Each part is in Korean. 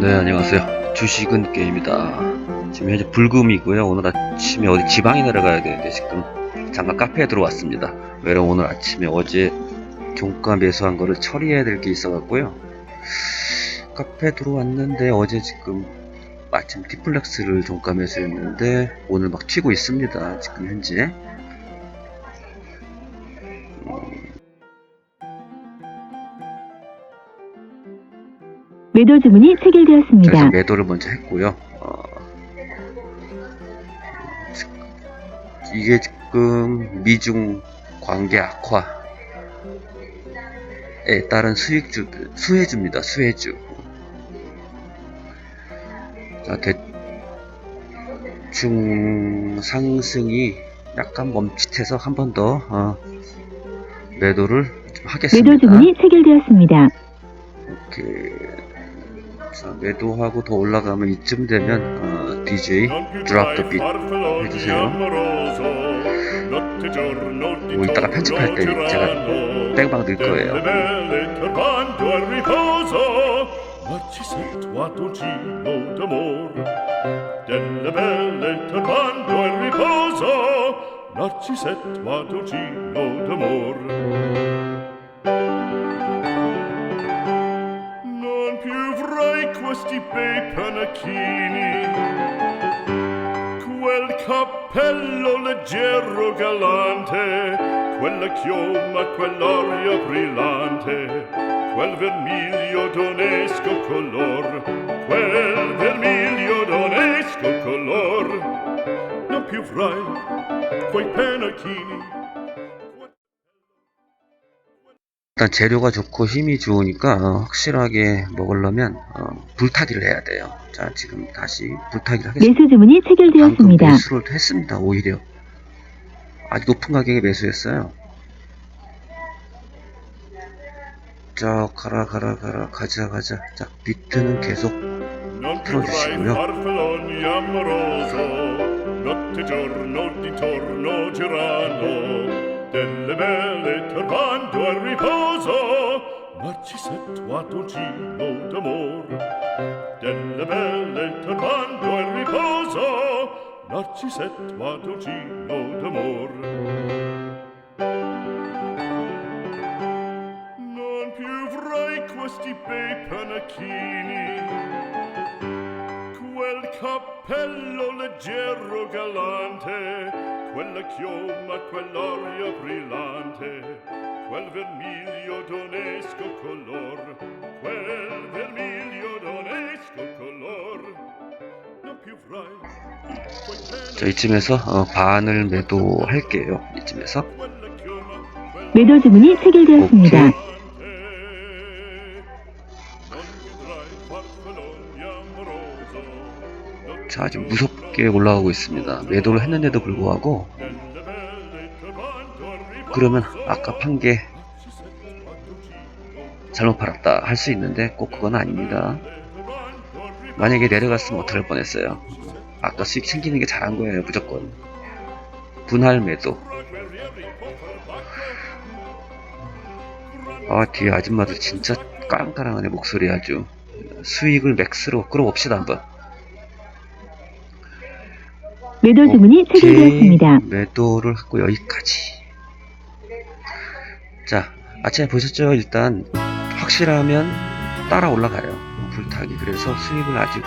네, 안녕하세요. 주식은 게임이다. 지금 현재 불금이고요. 오늘 아침에 어디 지방에 내려가야 되는데 지금 잠깐 카페에 들어왔습니다. 왜냐면 오늘 아침에 어제 종가 매수한 거를 처리해야 될 게 있어 갖고요. 카페 들어왔는데 어제 지금 마침 티플렉스를 종가 매수했는데 오늘 막 튀고 있습니다. 지금 현재. 매도 주문이 체결되었습니다. 매도를 먼저 했고요. 어, 지- 이게 지금 미중 관계 악화에 따른 수익주 수혜주입니다. 수혜주. 자, 대충 상승이 약간 멈칫해서 한 번더 어, 매도를 좀 하겠습니다. 매도 주문이 체결되었습니다. 자, 매도하고 더 올라가면 이쯤 되면 어, DJ the beat 해주세요. 뭐 이따가 편집할 때 제가 땡방 넣을 거예요. D'amor questi bei panacchini quel cappello leggero galante quella chioma quell'aria brillante quel vermiglio donesco color quel vermiglio donesco color. Non più frai quei panacchini 일단 재료가 좋고 힘이 좋으니까 어, 확실하게 먹으려면 어, 불타기를 해야 돼요. 자 지금 다시 불타기를 하겠습니다. 매수 주문이 방금 체결되었습니다. 매수를 했습니다. 오히려 아주 높은 가격에 매수했어요. 자 가라 가라 가라 가자 가자. 자 비트는 계속 amoroso, ma ci sei tuato un d'amor. Delle belle turbando il riposo ma ci sei tuato un d'amor. Non più vorrei questi bei panacchini. Quel cappello leggero galante Quella chioma, quell'aria brillante Quel vermiglio d'onesco color Quel vermiglio d'onesco color Non più quei 자 이쯤에서 어, 반을 매도할게요. 이쯤에서 매도 주문이 체결되었습니다. 오케이. 자 지금 무섭 게 올라가고 있습니다. 매도를 했는데도 불구하고 그러면 아까 판 게 잘못 팔았다 할 수 있는데 꼭 그건 아닙니다. 만약에 내려갔으면 어떡할 뻔했어요. 아까 수익 챙기는 게 잘한 거예요 무조건. 분할 매도. 아 뒤에 아줌마들 진짜 까랑까랑하네 목소리 아주. 수익을 맥스로 끌어봅시다 한번. 매도 주문이 오케이. 체결되었습니다. 매도를 하고 여기까지. 자, 아침에 보셨죠? 일단 확실하면 따라 올라가요. 불타기. 그래서 수익을 아주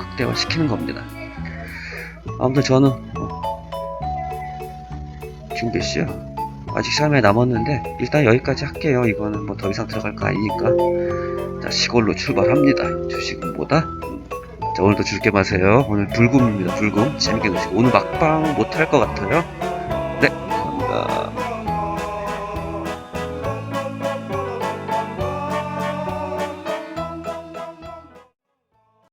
극대화 시키는 겁니다. 아무튼 저는 어, 지금 몇 시야? 아직 시간이 남았는데 일단 여기까지 할게요. 이거는 뭐 더 이상 들어갈 거 아니니까. 자, 시골로 출발합니다. 주식은 뭐다? 자, 오늘도 줄게 마세요. 오늘 불금입니다. 불금. 재밌게 노시고. 오늘 막방 못할 것 같아요.